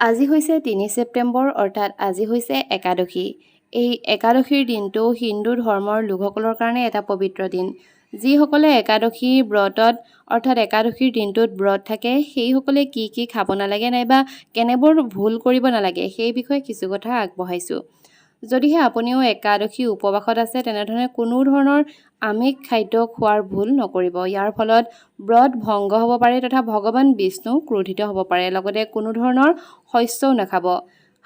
আজি হৈছে তিনি ছেপ্টেম্বৰ অৰ্থাৎ আজি হৈছে একাদশী। এই একাদশীৰ দিনটো হিন্দু ধৰ্মৰ লোকসকলৰ কাৰণে এটা পবিত্ৰ দিন। যিসকলে একাদশী ব্ৰতত অৰ্থাৎ একাদশীৰ দিনটোত ব্ৰত থাকে সেইসকলে কি কি খাব নালাগে নাইবা কেনেবোৰ ভুল কৰিব নালাগে সেই বিষয়ে কিছু কথা আগবঢ়াইছোঁ। যদিহে আপুনিও একাদশী উপবাসত আছে তেনেধৰণে কোনো ধৰণৰ আমিষ খাদ্য খোৱাৰ ভুল নকৰিব। ইয়াৰ ফলত ব্ৰত ভংগ হ'ব পাৰে তথা ভগৱান বিষ্ণু ক্ৰোধিত হ'ব পাৰে। লগতে কোনো ধৰণৰ শস্যও নাখাব।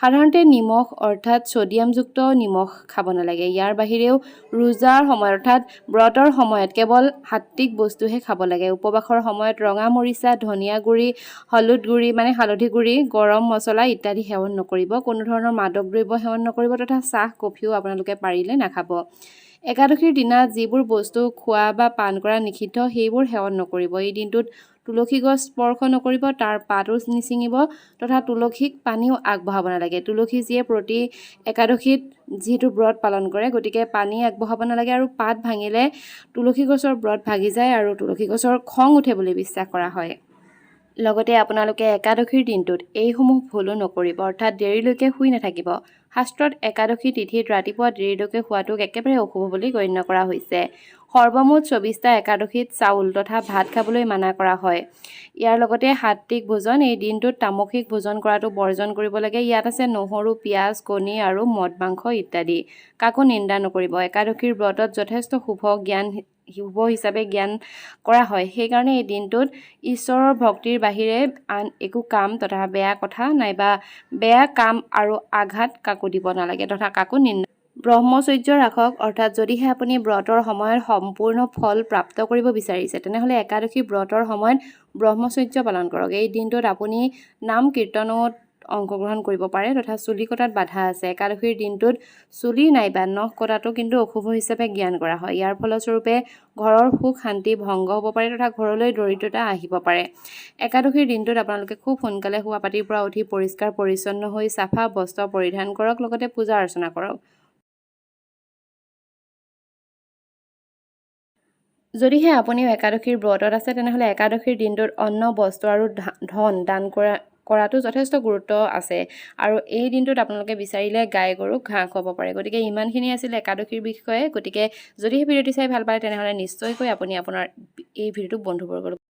সাধাৰণতে নিমখ অৰ্থাৎ ছ'ডিয়ামযুক্ত নিমখ খাব নালাগে। ইয়াৰ বাহিৰেও ৰোজাৰ সময়ত অৰ্থাৎ ব্ৰতৰ সময়ত কেৱল সাত্বিক বস্তুহে খাব লাগে। উপবাসৰ সময়ত ৰঙা মৰিচা ধনিয়া গুড়ি হলুদ গুড়ি মানে হালধি গুড়ি গৰম মছলা ইত্যাদি সেৱন নকৰিব। কোনো ধৰণৰ মাদক দ্ৰব্য সেৱন নকৰিব তথা চাহ কফিও আপোনালোকে পাৰিলে নাখাব। একাদশীৰ দিনা যিবোৰ বস্তু খোৱা বা পান কৰা নিষিদ্ধ সেইবোৰ সেৱন নকৰিব। এই দিনটোত তুলসী গছ স্পৰ্শ নকৰিব তাৰ পাতো নিছিঙিব তথা তুলসীক পানীও আগবঢ়াব নালাগে। তুলসী যিয়ে প্ৰতি একাদশীত যিহেতু ব্ৰত পালন কৰে গতিকে পানী আগবঢ়াব নালাগে আৰু পাত ভাঙিলে তুলসী গছৰ ব্ৰত ভাগি যায় আৰু তুলসী গছৰ খং উঠে বুলি বিশ্বাস কৰা হয়। লগতে আপোনালোকে একাদশীৰ দিনটোত এইসমূহ ভুলো নকৰিব অৰ্থাৎ দেৰিলৈকে শুই নাথাকিব। শাস্ত্ৰত একাদশী তিথিত ৰাতিপুৱা দেৰিলৈকে শুৱাটোক একেবাৰে অশুভ বুলি গণ্য কৰা হৈছে। সৰ্বমুঠ চৌবিছটা একাদশীত চাউল তথা ভাত খাবলৈ মানা কৰা হয়। ইয়াৰ লগতে সাত্বিক ভোজন এই দিনটোত তামসিক ভোজন কৰাটো বৰ্জন কৰিব লাগে। ইয়াত আছে নহৰু পিঁয়াজ কণী আৰু মদ মাংস ইত্যাদি। কাকো নিন্দা নকৰিব। একাদশীৰ ব্ৰতত যথেষ্ট শুভ জ্ঞান শুভ হিচাপে জ্ঞান কৰা হয়। সেইকাৰণে এই দিনটোত ঈশ্বৰৰ ভক্তিৰ বাহিৰে আন একো কাম তথা বেয়া কথা নাইবা বেয়া কাম আৰু আঘাত কাকো দিব নালাগে। তথা কাকো নিন্দা ব্ৰহ্মচৰ্য ৰাখক অৰ্থাৎ যদিহে আপুনি ব্ৰতৰ সময়ত সম্পূৰ্ণ ফল প্ৰাপ্ত কৰিব বিচাৰিছে তেনেহ'লে একাদশী ব্ৰতৰ সময়ত ব্ৰহ্মচৰ্য পালন কৰক। এই দিনটোত আপুনি নাম কীৰ্তনত অংশগ্ৰহণ কৰিব পাৰে তথা চুলি কটাত বাধা আছে। একাদশীৰ দিনটোত চুলি নাইবা নখ কটাটো কিন্তু অশুভ হিচাপে জ্ঞান কৰা হয়। ইয়াৰ ফলস্বৰূপে ঘৰৰ সুখ শান্তি ভংগ হ'ব পাৰে তথা ঘৰলৈ দৰিদ্ৰতা আহিব পাৰে। একাদশীৰ দিনটোত আপোনালোকে খুব সোনকালে শুৱা পাতিৰ পৰা উঠি পৰিষ্কাৰ পৰিচ্ছন্ন হৈ চাফা বস্ত্ৰ পৰিধান কৰক লগতে পূজা অৰ্চনা কৰক। যদিহে আপুনিও একাদশীৰ ব্ৰতত আছে তেনেহ'লে একাদশীৰ দিনটোত অন্ন বস্ত্ৰ আৰু ধন দান কৰা কৰাটো যথেষ্ট গুৰুত্ব আছে। আৰু এই দিনটোত আপোনালোকে বিচাৰিলে গাই গৰুক ঘাঁহ খুৱাব পাৰে। গতিকে ইমানখিনি আছিল একাদশীৰ বিষয়ে। গতিকে যদিহে ভিডিঅ'টি চাই ভাল পায় তেনেহ'লে নিশ্চয়কৈ আপুনি আপোনাৰ এই ভিডিঅ'টোক বন্ধুবৰ্গৰ